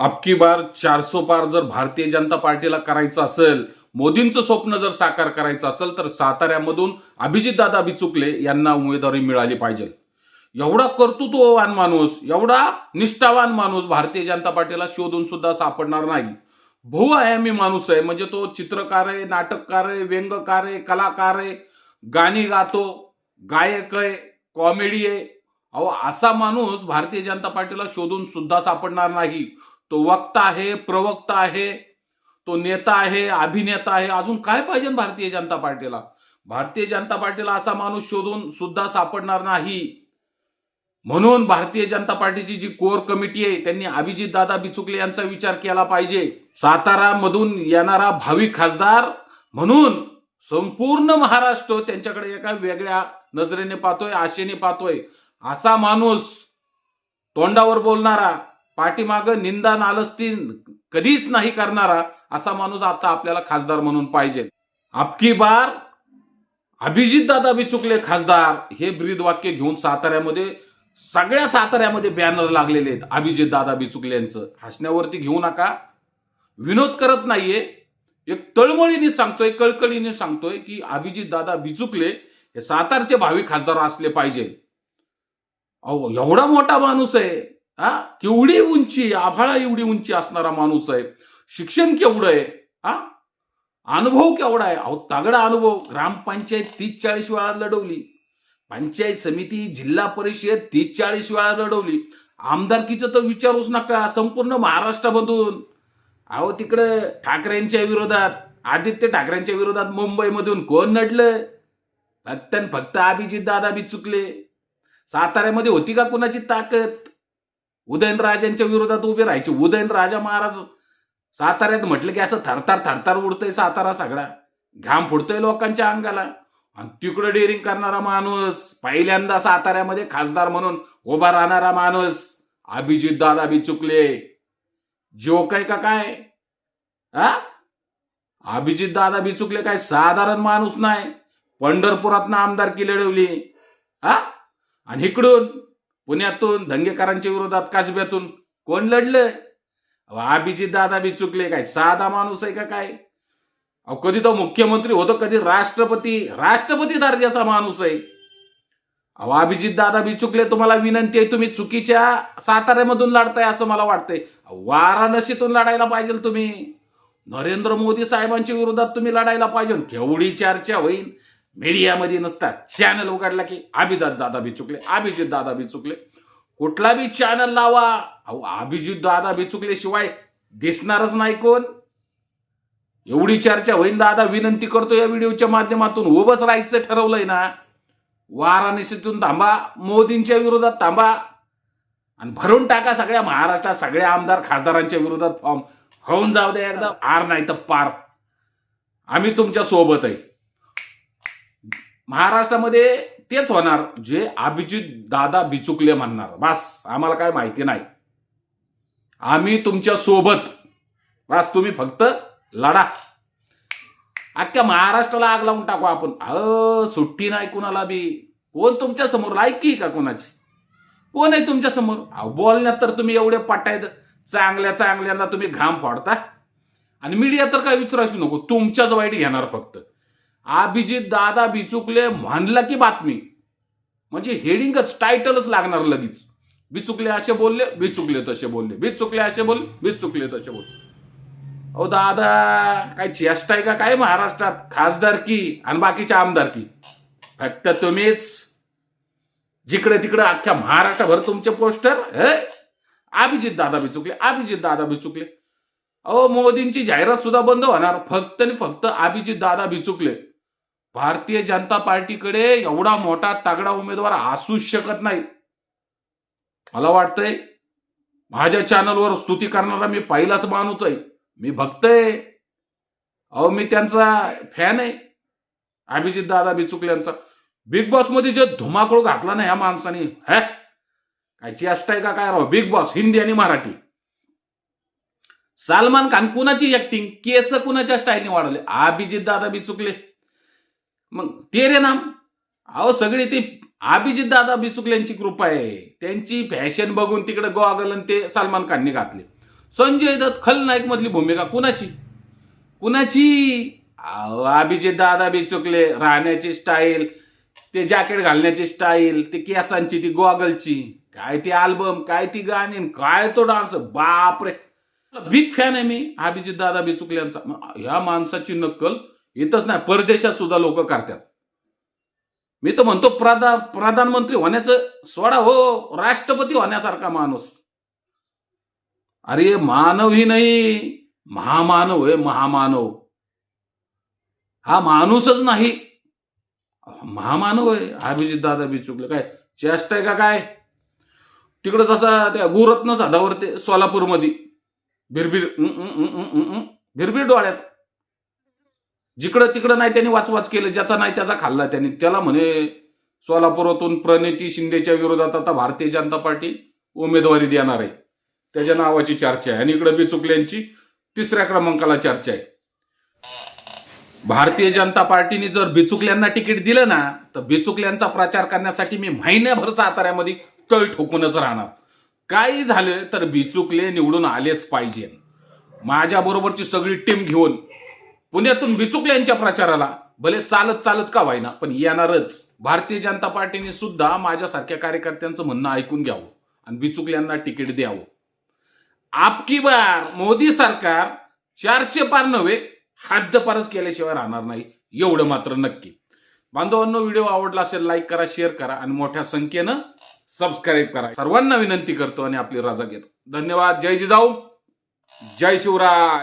अबकी बार चारसो पार जर भारतीय जनता पार्टीला करायचं असेल मोदींचं स्वप्न जर साकार करायचं असेल तर साताऱ्यामधून अभिजितदादा बिचुकले यांना उमेदवारी मिळाली पाहिजे. एवढा कर्तृत्ववान माणूस एवढा निष्ठावान माणूस भारतीय जनता पार्टीला शोधून सुद्धा सापडणार नाही. बहुआयामी माणूस आहे म्हणजे तो चित्रकार आहे नाटककार आहे व्यंगकार आहे कलाकार आहे गाणी गातो गायक आहे कॉमेडी आहे. अहो असा माणूस भारतीय जनता पार्टीला शोधून सुद्धा सापडणार नाही. तो वक्ता आहे प्रवक्ता आहे तो नेता आहे अभिनेता आहे अजून काय पाहिजे भारतीय जनता पार्टीला? भारतीय जनता पार्टीला असा माणूस शोधून सुद्धा सापडणार नाही. म्हणून भारतीय जनता पार्टीची जी कोर कमिटी आहे त्यांनी अभिजित दादा बिचुकले यांचा विचार केला पाहिजे. सातारा मधून येणारा भावी खासदार म्हणून संपूर्ण महाराष्ट्र त्यांच्याकडे एका वेगळ्या नजरेने पाहतोय आशेने पाहतोय. असा माणूस तोंडावर बोलणारा पाठीमाग निंदा नालस्ती कधीच नाही करणारा असा माणूस आता आपल्याला खासदार म्हणून पाहिजे. अबकी बार अभिजित दादा बिचुकले खासदार हे ब्रीद वाक्य घेऊन साताऱ्यामध्ये सगळ्या साताऱ्यामध्ये बॅनर लागलेले आहेत. अभिजित दादा बिचुकले यांचं. हसण्यावरती घेऊ नका. विनोद करत नाहीये. एक तळमळीने सांगतोय कळकळीने सांगतोय की अभिजित दादा बिचुकले हे सातारचे भावी खासदार असले पाहिजे. अहो एवढा मोठा माणूस आहे. हा? केवढी उंची आभाळा एवढी उंची असणारा माणूस आहे. शिक्षण केवढं आहे? हा? अनुभव केवढा आहे? अहो तगडा अनुभव. ग्रामपंचायत तीस चाळीस वेळा लढवली. पंचायत समिती जिल्हा परिषद तीस चाळीस वेळा लढवली. आमदारकीचं तर विचारूच नका संपूर्ण महाराष्ट्रामधून. अहो तिकडे ठाकरेंच्या विरोधात आदित्य ठाकरेंच्या विरोधात मुंबईमधून कोण नडलं फक्त फक्त अभिजित दादा बी चुकले. साताऱ्यामध्ये होती का कुणाची ताकद? उदयनराजांच्या विरोधात उभे राहायचे. उदयनराजा महाराज साताऱ्यात म्हटलं की असं थरथर थरथर उडतंय सातारा सगळा. घाम फुडतोय लोकांच्या अंगाला. आणि तिकडं डेअरिंग करणारा माणूस पहिल्यांदा साताऱ्यामध्ये खासदार म्हणून उभा राहणारा माणूस अभिजित दादा बी चुकले. जोक आहे का काय? हा अभिजित दादा बी चुकले काय? साधारण माणूस नाही. पंढरपुरातनं आमदारकी लढवली. हा आणि इकडून पुण्यातून दंगेकरांच्या विरोधात काजब्यातून कोण लढलं? अहो, अभिजित दादा बी चुकले काय? साधा माणूस आहे का काय? अहो कधी तो मुख्यमंत्री होतो कधी राष्ट्रपती. राष्ट्रपती दर्जाचा माणूस आहे. अहो अभिजित दादा बी चुकले तुम्हाला विनंती आहे तुम्ही चुकीच्या साताऱ्यामधून लढताय असं मला वाटतंय. वाराणसीतून लढायला पाहिजे तुम्ही. नरेंद्र मोदी साहेबांच्या विरोधात तुम्ही लढायला पाहिजे. केवढी चर्चा होईल? मीडियामध्ये नसतात चॅनल उघडला की अभिदात दादा बी चुकले अभिजित दादा बी चुकले. कुठला बी चॅनल लावा अहो अभिजित दादा बी चुकले शिवाय दिसणारच नाही कोण. एवढी चर्चा होईन दादा विनंती करतो या व्हिडिओच्या माध्यमातून उभंच राहायचं ठरवलंय ना. वाराणसीतून थांबा मोदींच्या विरोधात थांबा. आणि भरून टाका सगळ्या महाराष्ट्रात सगळ्या आमदार खासदारांच्या विरोधात फॉर्म होऊन जाऊ दे एकदा आर नाही तर पार. आम्ही तुमच्यासोबत आहे महाराष्ट्रामध्ये तेच होणार जे अभिजित दादा बिचुकले म्हणणार. बस आम्हाला काय माहिती नाही. आम्ही तुमच्यासोबत. बस तुम्ही फक्त लढा. अख्ख्या महाराष्ट्राला आग लावून टाकू आपण. अ सुट्टी नाही कुणाला बी. कोण तुमच्यासमोर? लायकी का कोणाची? कोण आहे तुमच्यासमोर? अहो बोलण्यात तर तुम्ही एवढे पटायत चांगल्या चांगल्यांना तुम्ही घाम फोडता आणि मीडिया तर काय विचारायची नको. तुमच्याच वाईट घेणार फक्त. अभिजित दादा बिचुकले म्हणलं की बातमी. म्हणजे हेडिंगच टायटलच लागणार लगेच. बिचुकले असे बोलले बिचुकले तसे बोलले. बिचुकले असे बोलले बिचुकले तसे बोलले. अहो दादा काय चेष्टा आहे का काय महाराष्ट्रात? खासदारकी आणि बाकीच्या आमदारकी फक्त तुम्हीच. जिकडे तिकडे अख्ख्या महाराष्ट्रभर तुमचे पोस्टर हे? अभिजित दादा बिचुकले अभिजित दादा बिचुकले अहो मोदींची जाहिरात सुद्धा बंद होणार. फक्त आणि फक्त अभिजित दादा बिचुकले भारतीय जनता पार्टीकडे एवढा मोठा तागडा उमेदवार असूच शकत नाही. मला वाटतंय माझ्या चॅनलवर स्तुती करणारा मी पहिलाच माणूस आहे. मी भक्त आहे अहो मी त्यांचा फॅन आहे. अभिजित दादा बिचुकले यांचा. बिग बॉसमध्ये जे धुमाकूळ घातला ना ह्या माणसाने हॅ? काय चेष्टा आहे का काय राव? बिग बॉस हिंदी आणि मराठी. सलमान खान कुणाची ऍक्टिंग केस कुणाच्या स्टाईलने वाढवले? अभिजित दादा बिचुकले. मग ते रे नाम. अहो सगळी ती अभिजित दादा बिचुकल्यांची कृपा आहे. त्यांची फॅशन बघून तिकडे गॉगल आणि ते सलमान खानने घातले. संजय दत्त खलनायक मधली भूमिका कुणाची? कुणाची? अहो, अभिजित दादा बिचुकले राहण्याची स्टाईल ते जॅकेट घालण्याची स्टाईल ते केसांची ती गॉगलची. काय ती अल्बम काय ती गाणी काय तो डान्स बापरे. बिग फॅन आहे मी अभिजित दादा बिचुकल्यांचा. ह्या माणसाची नक्कल इथंच नाही परदेशात सुद्धा लोक करतात. मी तर म्हणतो प्रधा प्रधानमंत्री होण्याचं सोडा हो राष्ट्रपती होण्यासारखा माणूस. अरे मानव ही नाही महामानव आहे महामानव. हा माणूसच नाही. महामानव आहे अभिजित दादा बी चुकले. काय चेष्ट आहे का काय? तिकडं जसा त्या गुरत्न झाडावर ते सोलापूरमध्ये बिरबिर उं, डोळ्याचा. जिकडं तिकडं नाही त्यांनी वाचवाच केलं ज्याचा नाही त्याचा खाल्ला त्यांनी. त्याला म्हणे सोलापुरातून प्रणिती शिंदेच्या विरोधात आता भारतीय जनता पार्टी उमेदवारी देणार आहे. त्याच्या नावाची चर्चा आहे. आणि इकडे बिचुकल्यांची तिसऱ्या क्रमांकाला चर्चा आहे. भारतीय जनता पार्टीने जर बिचुकल्यांना तिकीट दिलं ना तर बिचुकल्यांचा प्रचार करण्यासाठी मी महिन्याभर साताऱ्यामध्ये तळ ठोकूनच राहणार. काही झालं तर बिचुकले निवडून आलेच पाहिजे. माझ्या बरोबरची सगळी टीम घेऊन पुण्यातून बिचुकल्यांच्या प्रचाराला. भले चालत चालत का व्हायना पण येणारच. भारतीय जनता पार्टीने सुद्धा माझ्यासारख्या कार्यकर्त्यांचं म्हणणं ऐकून घ्यावं आणि बिचुकल्यांना तिकीट द्यावं. आपकी बार मोदी सरकार चारशे पार नव्हे हद्दपारच केल्याशिवाय राहणार नाही. एवढं मात्र नक्की. बांधवांनो व्हिडिओ आवडला असेल लाईक करा शेअर करा आणि मोठ्या संख्येनं सबस्क्राईब करा. सर्वांना विनंती करतो आणि आपली रजा घेतो. धन्यवाद. जय जिजाऊ. जय शिवराय.